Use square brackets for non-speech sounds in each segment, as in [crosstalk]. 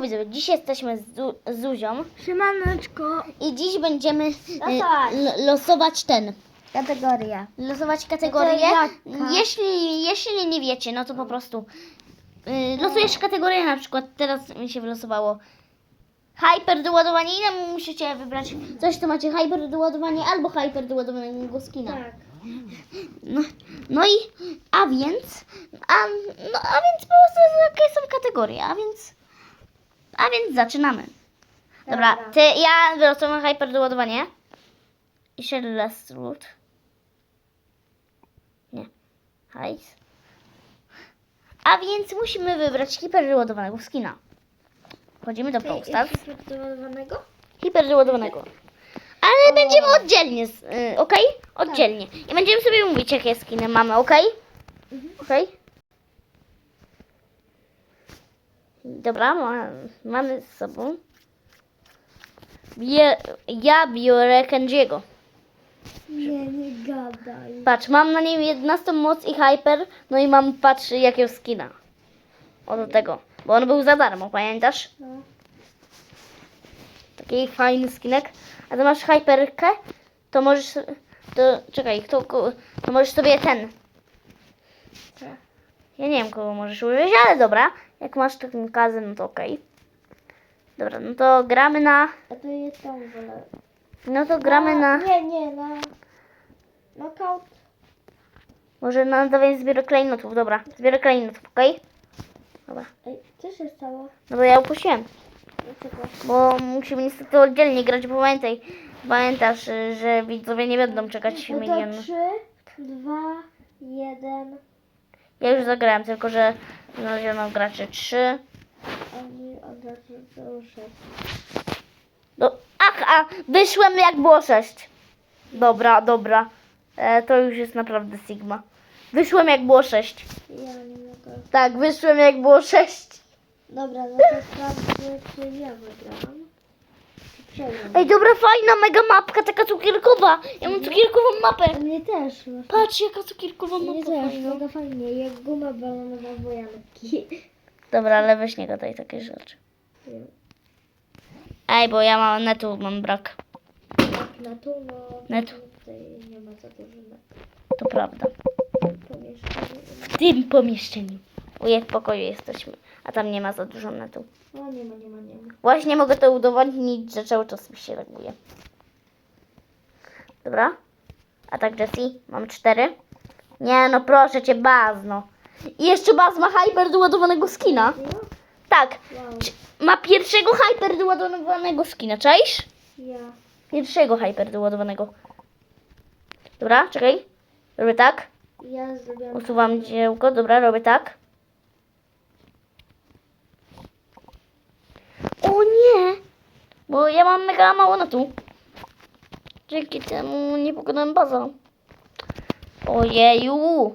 widzowie, dzisiaj jesteśmy z, Zu- z Zuzią Siemaneczko. i dziś będziemy y, Losować. l- losować ten, Kategoria. losować kategorię. jaka? Jeśli, jeśli nie wiecie, no to po prostu y, losujesz kategorię, na przykład teraz mi się wylosowało hyper doładowanie i tam musicie wybrać coś, co macie hyper doładowanie albo hyper doładowanego skina. Tak. No, no i, a więc, a, no, a więc po prostu jakie są kategorie, a więc, a więc zaczynamy. Dobra, Dobra. ty, ja wylosowałem hyper doładowanie. I Sherless Root. Nie, hajs. A więc musimy wybrać hiper doładowanego skina. Wchodzimy do Brawl Stars. Przygotowanego? Hiper doładowanego. Ale będziemy oddzielnie, z- y, okej? Oddzielnie. I będziemy sobie mówić, jakie skiny mamy, okej? Okej? Dobra, ma, mamy z sobą. Bie, ja biorę Kenjiego. Nie, nie gadaj. Patrz, mam na nim 11 moc i hyper, no i mam, patrz, jakiego skina. O do tego, bo on był za darmo, pamiętasz? No. Taki fajny skinek. A ty masz hyperkę, to możesz. To czekaj, kto, ko- to możesz sobie ten. Ja nie wiem kogo możesz użyć, ale dobra. Jak masz taką kazę, no to okej. Dobra, no to gramy na. A to jest tam wolę. No to gramy na. Nie, nie, na... Knockout. Może na nadawanie zbioru klejnotów, dobra. Zbiory klejnotów, okej? Dobra. Ej, co się stało? No bo ja upuściłem. Dlaczego? Bo musimy niestety oddzielnie grać, bo pamiętaj. Pamiętasz, że widzowie nie będą czekać No milion. 3, 2, 1. Ja już zagrałem, tylko że znaleziono graczy 3. Oni od razu do 6. No, ach, a wyszłem jak było 6. Dobra, dobra. E, to już jest naprawdę Sigma. Wyszłem jak było 6. Ja nie mogę. Tak, wyszłem jak było 6. Dobra, no to sprawdzę, czy ja wygrałam. Ej, dobra, fajna mega mapka, taka cukierkowa. Ja mam cukierkową mapę. Mnie też. masz. Patrz, jaka cukierkowa Mnie mapa. też, fajna. mega fajnie. Jak guma balonowa wojanki. Dobra, ale weź nie gadaj takie rzeczy. Ej, bo ja mam netu, mam brak. Na tu, no... Netu. Tutaj nie ma za dużo na To prawda. pomieszczeniu. W tym pomieszczeniu. U jak w pokoju jesteśmy, a tam nie ma za dużo netu. No nie ma, nie ma, nie ma. Właśnie mogę to udowodnić, że cały czas mi się reaguje. Dobra. A tak, Jessie, mam cztery. Nie, no proszę cię, Baz, no. I jeszcze Baz ma hyper doładowanego skina. Tak, Wow. ma pierwszego hyper doładowanego skina, czaisz? Ja. Pierwszego hyper doładowanego. Dobra, czekaj. Robię tak. Ja zrobiłam... Usuwam dziełko, dobra, robię tak. O nie! Bo ja mam mega mało na tu. Dzięki temu nie pokonałem baza. Ojeju!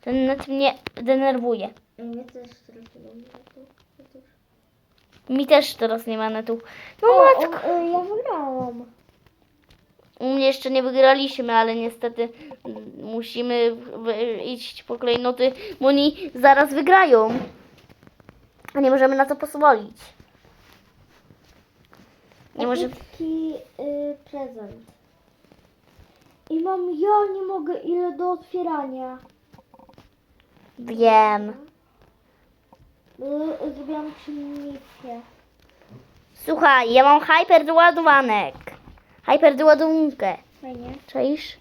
Ten net mnie denerwuje. Mnie też na. Mi też teraz nie ma netu. No O, matko. o, ja wygrałam. U mnie jeszcze nie wygraliśmy, ale niestety musimy iść po klejnoty, bo oni zaraz wygrają. A nie możemy na to pozwolić. Nie może... Y, prezent. I mam, ja nie mogę, ile do otwierania. Wiem. Y, zrobiłam czynnicę. Słuchaj, ja mam hyper doładowanek. Hyper doładunkę. Fajnie. Czaisz?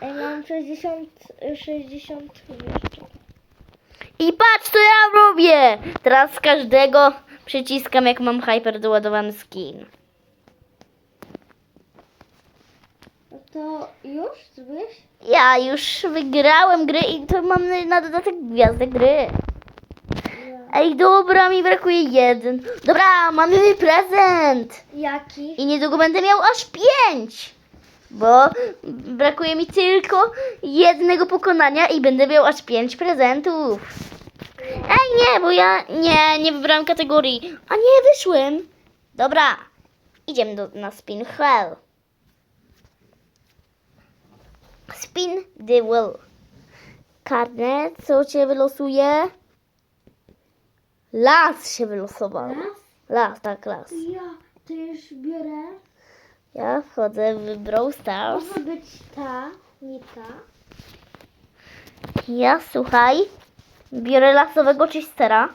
Ej, mam 60, y, 60 jeszcze. I patrz, co ja robię! Teraz z każdego przyciskam, jak mam hyper doładowany skin. To już zrobiłeś? Ja już wygrałem gry i to mam na- na dodatek gwiazdę gry. Ej, dobra, mi brakuje jeden. Dobra, mamy prezent. Jaki? I niedługo będę miał aż pięć. Bo brakuje mi tylko jednego pokonania i będę miał aż pięć prezentów. Ej, nie, bo ja nie, nie wybrałem kategorii. A nie, wyszłem. Dobra, idziemy do, na spin hell. Spin the wheel. Karnet, co cię wylosuje? Las się wylosował. Raz. Las, tak, las. Ja też biorę. Ja wchodzę w Brawl Stars. Może być ta nitka. Ja, słuchaj, biorę lasowego chistera.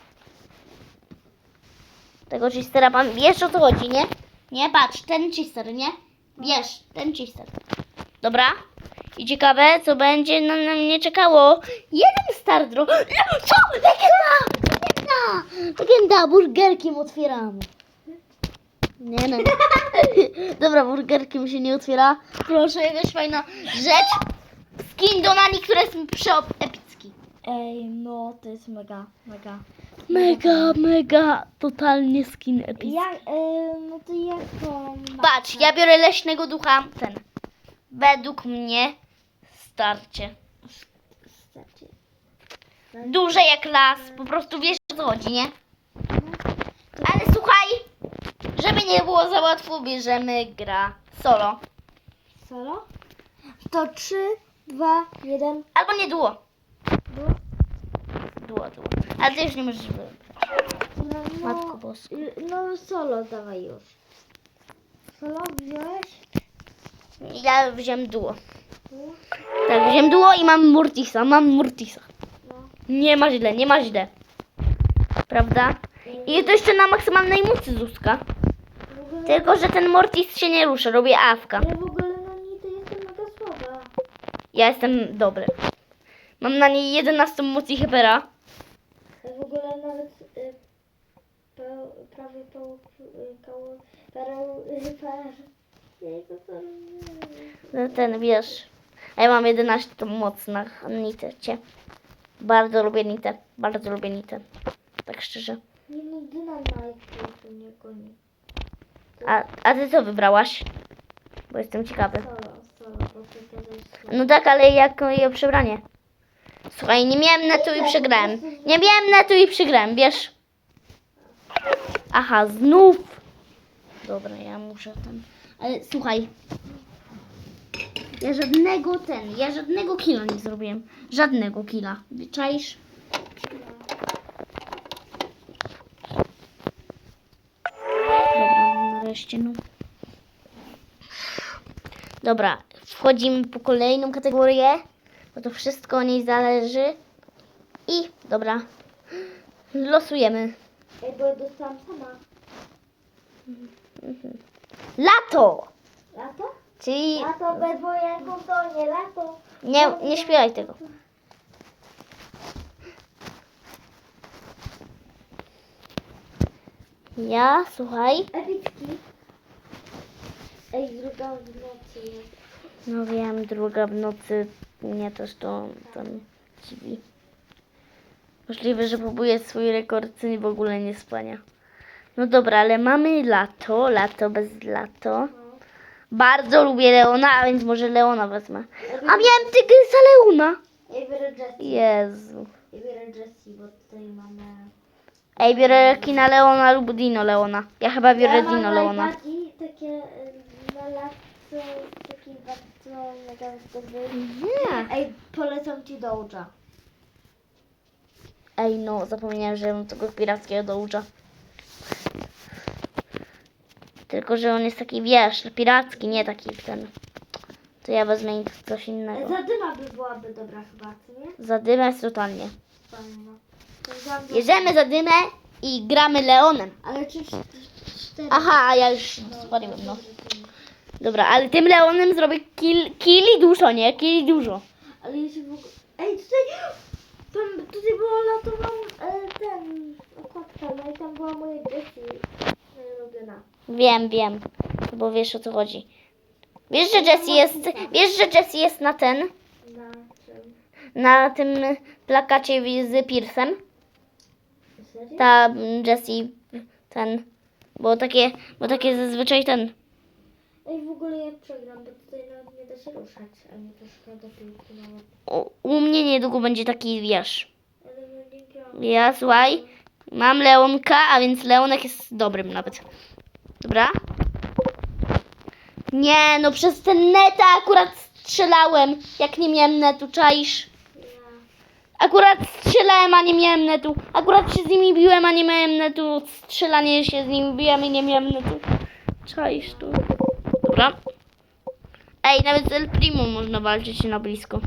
Tego chistera, pan wiesz o co chodzi, nie? Nie, patrz, ten chister, nie? Wiesz, ten chister. Dobra? I ciekawe, co będzie na, na mnie czekało. Jeden star draw. Co? Legenda! Legenda! Legenda, burgerkiem otwieramy. Nie, no. [laughs] Dobra, burgerkiem się nie otwiera. Proszę, jakaś fajna rzecz. Skin do Nani, który jest przeepicki. Ej, no to jest mega, mega. Mega, mega, totalnie skin epicki. Ja, e, no to jak to? Patrz, ja biorę leśnego ducha, ten. Według mnie starcie. Starczy. Duże jak las, po prostu wiesz o co chodzi, nie? Ale słuchaj, żeby nie było za łatwo, bierzemy gra solo. Solo? To 3, 2, 1. Albo nie duo. Duo. Ale ty już nie możesz wybrać. No, Matko Boska. y, no solo dawaj już. Solo wziąłeś? Ja wziąłem duo. Tak, wziąłem duo i mam Mortisa, mam Mortisa. No. Nie ma źle, nie ma źle. Prawda? I to jeszcze na maksymalnej mocy Zuzka. W ogóle, Tylko, że ten Mortis się nie rusza, robię awka. ja w ogóle na niej to jestem mega słaba. Ja jestem dobry. Mam na niej 11 mocy i hypera. W ogóle nawet y, peł, prawie peł, koło, pereł, y, to nie. No Ten, wiesz. A ja mam 11 moc na Nitę. Bardzo lubię Nitę. Bardzo lubię Nitę. Tak szczerze. Nie no, to nie goni. A, a ty co wybrałaś? Bo jestem ciekawy. To to. No tak, ale jak je przebranie? Słuchaj, nie miałem netu i przegrałem. Nie miałem netu i przegrałem, wiesz? Aha, znów. Dobra, ja muszę ten. Ale słuchaj. Ja żadnego ten, ja żadnego killa nie zrobiłem. Żadnego killa. Czaisz? Dobra, nareszcie no. Dobra, wchodzimy po kolejną kategorię, bo to wszystko o niej zależy. I dobra, losujemy. Ej, bo ja dostałam sama. Lato! Lato? Czyli Lato bez wojenków to nie lato. nie, nie śpiewaj tego. Ja, słuchaj, Epicki. Ej, druga w nocy no wiem, druga w nocy mnie też to tam dziwi. Możliwe, że próbuję swój rekord ceny w ogóle nie spania. No dobra, ale mamy lato, lato bez lato. No. Bardzo lubię Leona, a więc może Leona wezmę. A miałem tygrysa Leona. Ja biorę Jessie. Jezu. Ja biorę Jessie, bo tutaj mamy... Ej, biorę kina Leona lub Dino Leona. Ja chyba biorę ja Dino Leona. takie y, na latce, bardzo mega dobry. Nie. Ej, polecam ci Doja. Ej, no, zapomniałem, że mam tego pirackiego dołcza. Tylko, że on jest taki, wiesz, piracki, nie taki ten. To ja wezmę coś innego. Zadyma by byłaby dobra chyba, co nie? Zadymę jest totalnie. Fajna. To wziąłam do- Bierzemy zadymę i gramy Leonem. Ale czy? Aha, a ja już spaliłem, no. Dobra, ale tym Leonem zrobię kill, killi dużo, nie? Killi dużo. Ale jeśli w ogóle... Ej, tutaj... Tam, tutaj była latową e, ten... okładka, no i tam była moja Jessie najulubiona. Wiem, wiem. Bo wiesz o co chodzi. Wiesz, że Jessie jest. Wiesz, że Jessie jest na ten. Na czym? Na tym plakacie z Piersem. Serio? Ta mm, Jessie ten. Bo takie, bo takie zazwyczaj ten. Ej, w ogóle ja przegram, bo tutaj nawet nie da się ruszać, ani troszkę do piłki nawet. U, u mnie niedługo będzie taki wiesz. Ale no nie gram. Ja słuchaj. Mam Leonka, a więc Leonek jest dobrym nawet. Dobra? Nie, no przez ten neta akurat strzelałem. Jak nie miałem netu, czaisz? Ja. Akurat strzelałem, a nie miałem netu. Akurat się z nimi biłem, a nie miałem netu. Strzelanie się z nimi biłem i nie miałem netu. Czaisz tu. Dobra. Ej, nawet z El Primo można walczyć na blisko.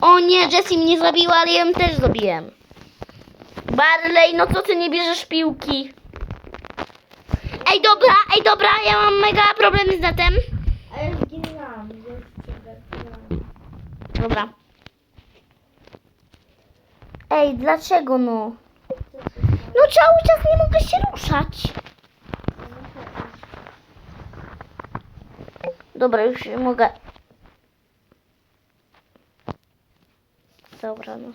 O nie, Jessie mnie zabiła, ale ja ją też zabiłem. Barley, no co ty nie bierzesz piłki? Ej, dobra, ej, dobra, ja mam mega problemy z netem. A ja zginęłam. Dobra. Ej, dlaczego no? No cały czas nie mogę się ruszać. Dobra, już się mogę. Dobra, no.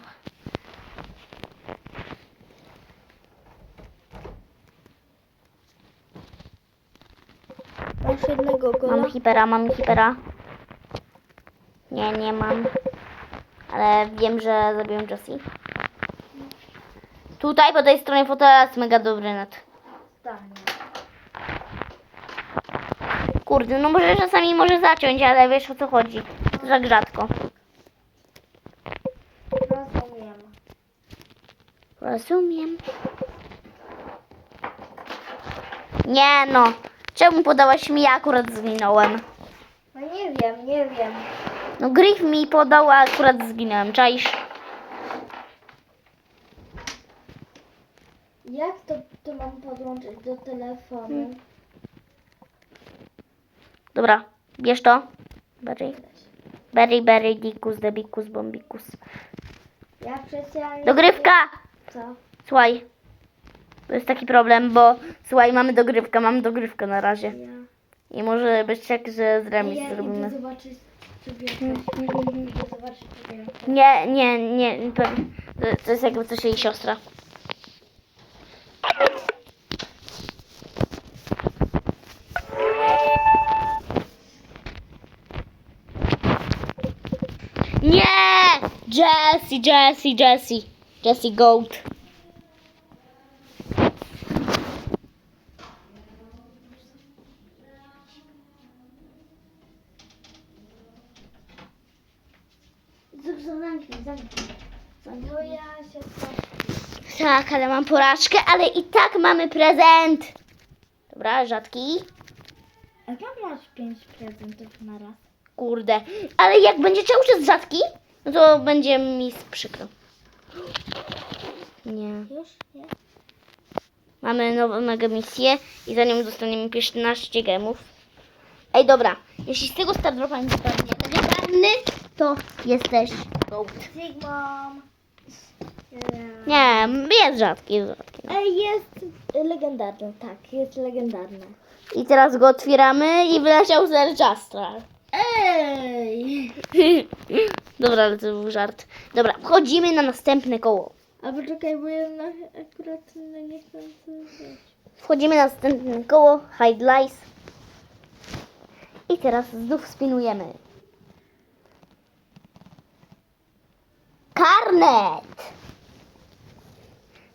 Masz jednego gola? Mam hipera, mam hipera. Nie, nie mam. Ale wiem, że zabiłem Jessie. Tutaj po tej stronie fotela jest mega dobry net. Kurde, no może czasami może zaciąć, ale wiesz o co chodzi. Tak rzadko. Rozumiem. Rozumiem. Nie no. Czemu podałaś mi? Ja akurat zginąłem. No nie wiem, nie wiem. No Griff mi podał, a akurat zginąłem. Czaisz? Jak to, to mam podłączyć do telefonu? Dobra, bierz to. Berry. Berry, berry, dikus, debikus, bombikus. Ja specjalnie... Dogrywka! Co? Słuchaj. To jest taki problem, bo słuchaj, mamy dogrywkę, mamy dogrywkę na razie. Ja... I może być tak, że z remis ja zrobimy. Idę zobaczyć sobie. Nie, nie, nie. To, to jest jakby coś jej siostra. Nie! Jessie, Jessie, Jessie. Jessie Goat. Zamknij, zamknij. Ja się Tak, ale mam porażkę, ale i tak mamy prezent. Dobra, rzadki. A jak masz pięć prezentów na raz? Kurde. Ale jak będzie cały czas rzadki, no to będzie mi przykro. Nie. Już? Nie? Mamy nową mega misję i za nią dostaniemy 15 gemów. Ej, dobra. Jeśli z tego Star Dropa nie spadnie legendarny, to jesteś gołd. Sigmom. Nie, jest rzadki, jest rzadki. no. Ej, jest legendarny, tak, jest legendarny. I teraz go otwieramy i wyleciał Ser Jastral. Ej! [laughs] Dobra, ale to był żart. Dobra, wchodzimy na następne koło. A poczekaj, bo ja na, akurat no, nie chcę. Wchodzimy na następne koło, Hide Lies. I teraz znów spinujemy. Karnet!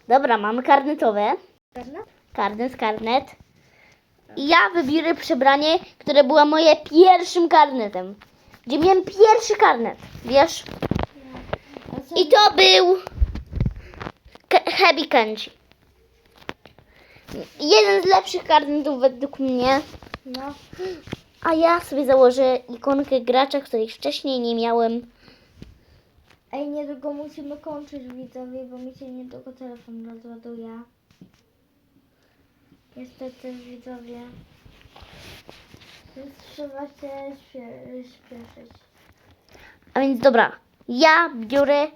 Dobra, mamy karnetowe. Prawda? Karnet, karnet. I ja wybiorę przebranie, które było moje pierwszym karnetem. Gdzie miałem pierwszy karnet, wiesz? I to był Heavy Kenji. Jeden z lepszych karnetów według mnie. No. A ja sobie założę ikonkę gracza, której wcześniej nie miałem. Ej, niedługo musimy kończyć widzowie, bo mi się niedługo telefon rozładuje. Niestety widzowie. Więc trzeba się śpie- śpieszyć. A więc dobra, ja biorę.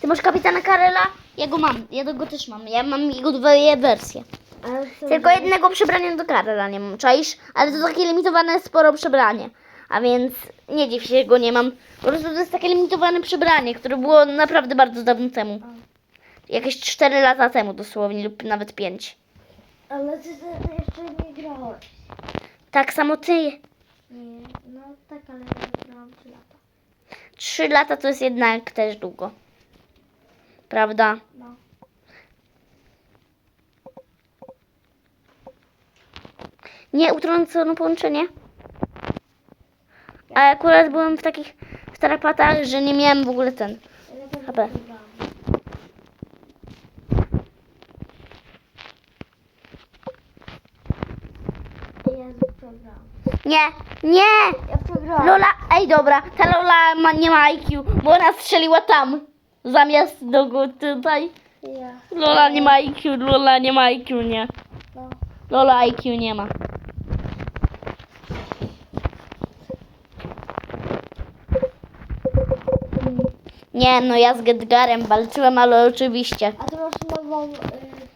Ty masz kapitana Karela? Ja go mam, ja go też mam. Ja mam jego dwie wersje. Ale co Tylko jednego przebrania do Karela nie mam, czaisz? Ale to takie limitowane sporo przebranie. A więc nie dziw się, go nie mam. Po prostu to jest takie limitowane przebranie, które było naprawdę bardzo dawno temu. Jakieś 4 lata temu dosłownie, lub nawet 5. Ale ty, ty jeszcze nie grałeś. Tak samo ty. Nie, no tak, ale ja grałam 3 lata. 3 lata to jest jednak też długo. Prawda? No. Nie utrącono połączenie. A akurat byłem w takich, w tarapata, że nie miałem w ogóle ten. Ja HP. przegrałam. Ja przegrałam. Nie, nie! Ja przegrałam. Lola, ej dobra, ta Lola ma, nie ma IQ, bo ona strzeliła tam. Zamiast do góry tutaj. Ja. Lola nie ma IQ, Lola nie ma IQ, nie. No. Lola IQ nie ma. Nie, no ja z Gedgarem walczyłem, ale oczywiście. A ty masz nową y,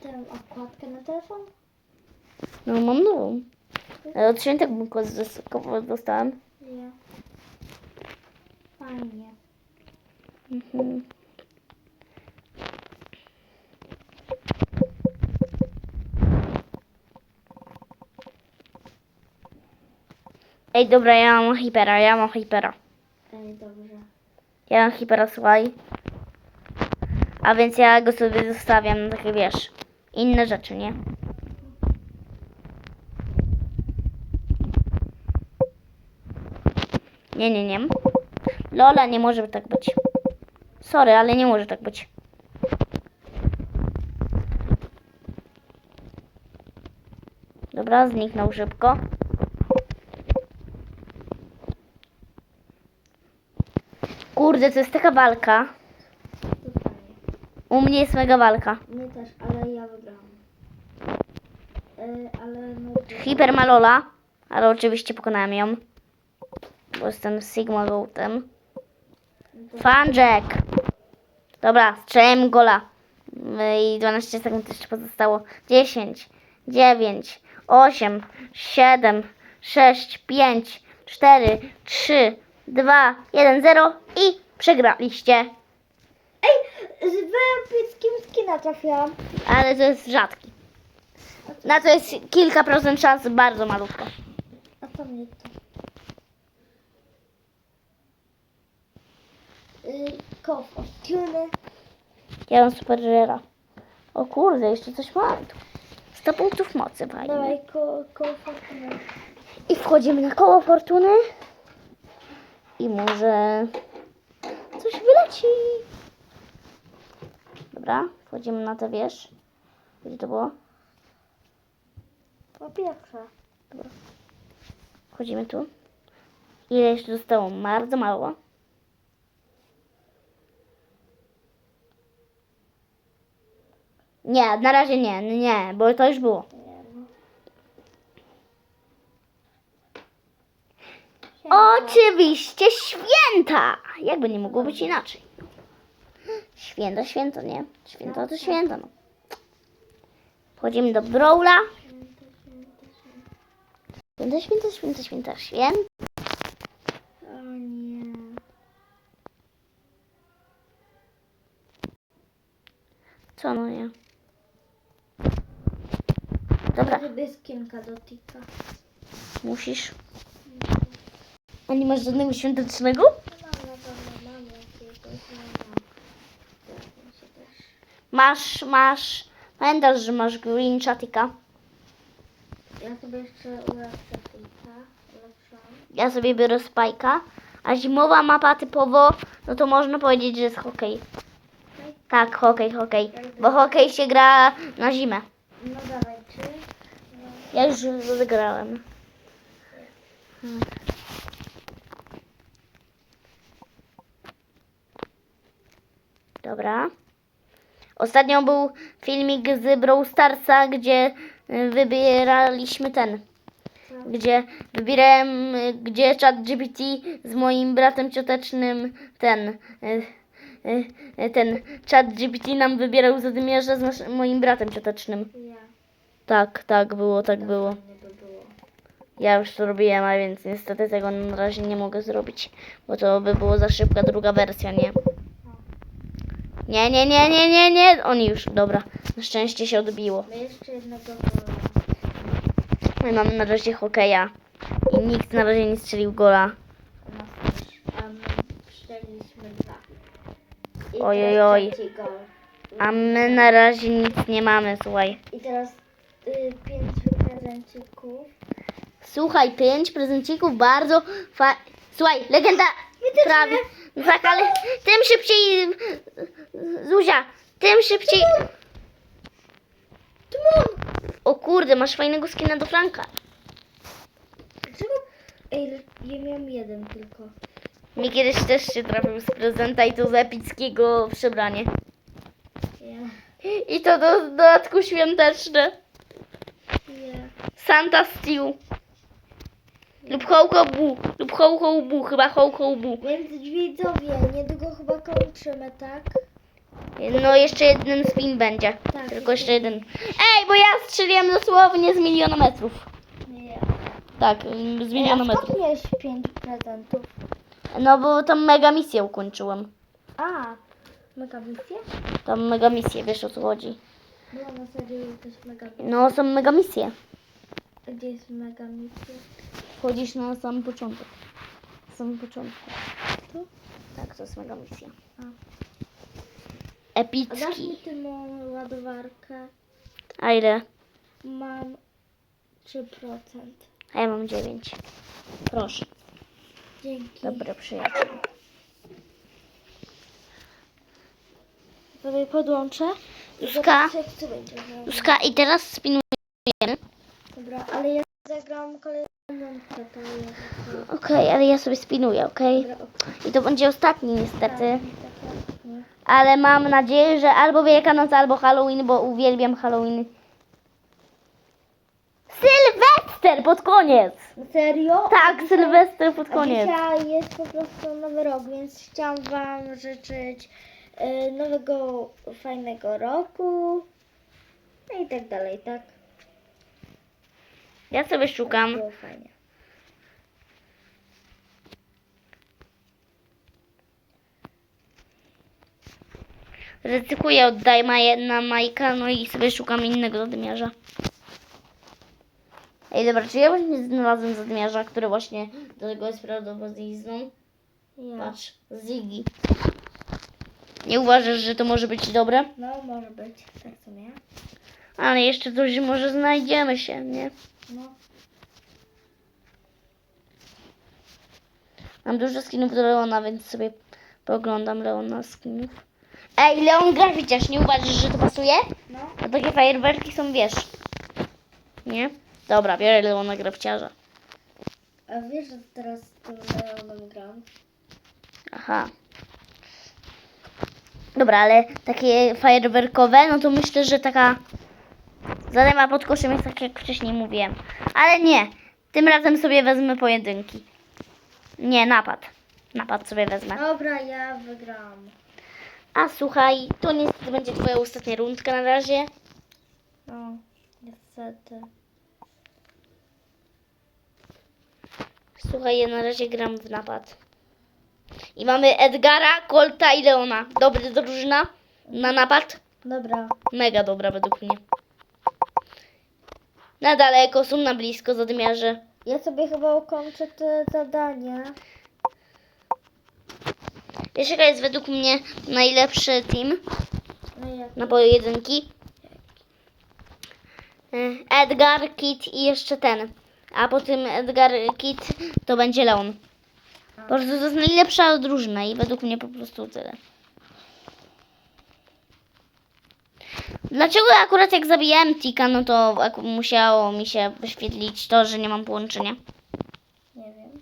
tę okładkę na telefon? No mam nową. Od świętek bułko dostałem. Ja. Fajnie. Mhm. Ej, dobra, ja mam hipera, ja mam hipera. Ej, dobrze. Ja mam hipera, słuchaj. A więc ja go sobie zostawiam na takie, wiesz, inne rzeczy, nie? Nie, nie, nie. Lola, nie może tak być. Sorry, ale nie może tak być. Dobra, zniknął szybko. Kurde, to jest taka walka. U mnie jest mega walka. My też, ale ja wygrałam. Y, ale no... Hiper ma Lola, ale oczywiście pokonałem ją. Bo jestem Sigma Goatem. Fanjack! Dobra, strzeliłem gola. No I 12 sekund jeszcze pozostało. 10, 9, 8, 7, 6, 5, 4, 3, 2, 1, 0 i przegraliście. Ej, z wypickim skina trafiłam. Ale to jest rzadki. Na to jest kilka procent szans, bardzo malutko. A co mnie to? Y, Koło fortuny. Ja mam super rera. O kurde, jeszcze coś mam tu. 100 punktów mocy, fajnie. Dawaj, ko, koło fortuny. I wchodzimy na koło fortuny. I może coś wyleci. Dobra, wchodzimy na tę wież. Gdzie to było? Po pierwsze. Wchodzimy tu. Ile jeszcze zostało? Bardzo mało. Nie, na razie nie, nie, bo to już było. No. Oczywiście święta! Jakby nie mogło być inaczej. Święto, święto, nie? Święto to święto, no. Wchodzimy do Brawla. Święto, święto, święto, święto, święto. O nie. Co no nie? Dobra, Żeby skinka dotyka. musisz. A nie masz żadnego świątecznego? Ja się też. Masz, masz. Pamiętasz, że masz Green Chatika? Ja sobie jeszcze ulepszę. Ja sobie biorę Spajka. A zimowa mapa typowo, no to można powiedzieć, że jest hokej. Tak, hokej, hokej. Bo hokej się gra na zimę. No dawaj? No. Ja już zagrałem. Dobra. Ostatnio był filmik z Brawl Starsa, gdzie y, wybieraliśmy ten. Gdzie wybierałem, y, gdzie chat GPT z moim bratem ciotecznym ten. y, Ten chat GPT nam wybierał zadymiarza z moim bratem ciotecznym. Tak, tak było, tak było. Ja już to robiłem, a więc niestety tego na razie nie mogę zrobić, bo to by było za szybka druga wersja, nie? Nie, nie, nie, nie, nie, nie. Oni już, dobra. Na szczęście się odbiło. My mamy na razie hokeja i nikt na razie nie strzelił gola. Ojej, oj. A my na razie nic nie mamy, słuchaj. I teraz y, pięć prezencików. Słuchaj, pięć prezencików, bardzo fa... Słuchaj, legenda... też Prawie. No tak, ale tym szybciej... Zuzia, tym szybciej... Tymon! O kurde, masz fajnego skina do Franka. Dlaczego? Ej, ja miałam jeden tylko. Mi kiedyś też się trafił z prezenta i to z epickiego przebranie. Ja. I to do dodatku świąteczne. Santa Stew. Lub ho ho bu. Lub ho ho bu. Chyba ho ho bu. Więc widzowie, niedługo chyba kończymy, tak? No jeszcze jeden spin będzie. Tak. Tylko jeszcze jeden. Ej, bo ja strzeliłem dosłownie z miliona metrów. Nie. Tak, z miliona A metrów. skąd miałeś pięć prezentów? No bo tam mega misję ukończyłem. A, mega misja? Tam mega misję, wiesz o co chodzi. Była na serio jakaś mega misja. No są mega misje. Gdzie jest mega misja? Wchodzisz na sam początek. Na samym początku. Tu? Tak, to jest mega misja. A. A dasz Epicki. mi ty moją ładowarkę? A ile? Mam 3%. A ja mam 9. Proszę. Dzięki. Dobra, przyjaciel. Tobie podłączę. Zobaczę, będzie. Juska, i teraz spinujemy. Dobra, ale ja zagram kolejną ja Okej, ale ja sobie spinuję, okej? Dobra, I to będzie ostatni niestety. tak, nie. Ale mam nadzieję, że albo Wielkanoc, albo Halloween, bo uwielbiam Halloween. Sylwester pod koniec! Serio? Tak, Sylwester pod koniec. dzisiaj jest po prostu nowy rok, więc chciałam Wam życzyć e, nowego, fajnego roku. No i tak dalej, tak? Ja sobie szukam. Ryzykuję, oddaję Maję na Majka, no i sobie szukam innego zadymiarza. Ej, dobra, czy ja właśnie znalazłem zadymiarza, który właśnie do tego jest prawdopodobieństwem? Ja. Patrz, Ziggy. Nie uważasz, że to może być dobre? No, może być. Tak w sumie. Ale jeszcze coś może znajdziemy się, nie? No. Mam dużo skinów do Leona, więc sobie pooglądam Leona skinów. Ej, Leon graficiarz, nie uważasz, że to pasuje? No. No takie fajerwerki są, wiesz. Nie? Dobra, biorę Leona graficiarza. A wiesz, że teraz z tym Leonem gram? Aha. Dobra, ale takie fajerwerkowe, no to myślę, że taka zadyma pod koszem jest tak, jak wcześniej mówiłem. Ale nie, tym razem sobie wezmę pojedynki. Nie, napad. Napad sobie wezmę. Dobra, ja wygram. A słuchaj, to niestety będzie twoja ostatnia rundka na razie. No, niestety. Słuchaj, ja na razie gram w napad. I mamy Edgara, Colta i Leona. Dobry drużyna na napad. Dobra. Mega dobra według mnie. Na daleko, są na blisko zadymiarze. Ja sobie chyba ukończę te zadania. Wiesz jaka jest według mnie najlepszy team No jak? na pojedynki? Y, Edgar, Kit i jeszcze ten. A po tym Edgar, Kit to będzie Leon. Po prostu to jest najlepsza drużyna i według mnie po prostu tyle. Dlaczego akurat jak zabijałem Tika, no to musiało mi się wyświetlić to, że nie mam połączenia? Nie wiem.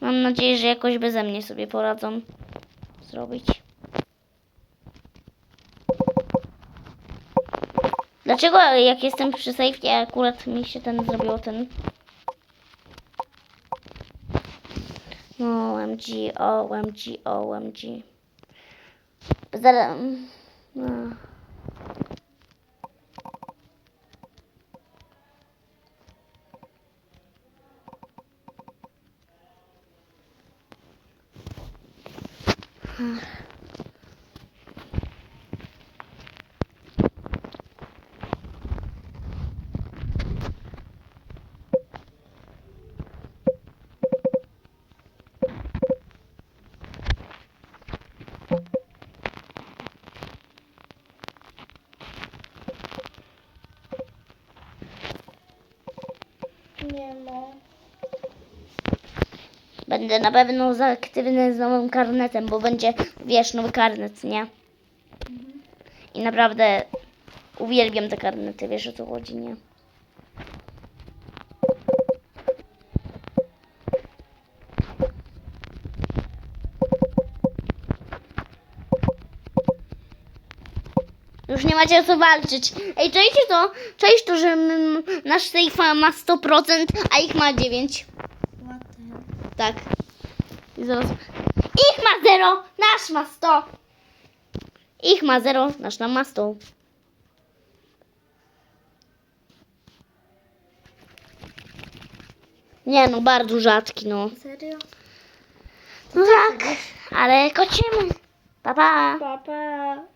Mam nadzieję, że jakoś beze mnie sobie poradzą zrobić. Dlaczego jak jestem przy safety, akurat mi się ten zrobił ten... No, OMG, OMG, OMG. Zaraz... No. Nie ma. Będę na pewno za aktywny z nowym karnetem, bo będzie, wiesz, nowy karnet, nie? I naprawdę uwielbiam te karnety, wiesz o co chodzi, nie? Już nie macie o co walczyć. Ej, czajcie to? Cześć to, że nasz safe ma 100%, a ich ma 9. Ładnie. Tak. I zaraz... Ich ma 0, nasz ma 100. Ich ma 0, nasz nam ma 100. Nie no, bardzo rzadki, no. Serio? No tak, ale kocimy. Pa, pa. Pa, pa.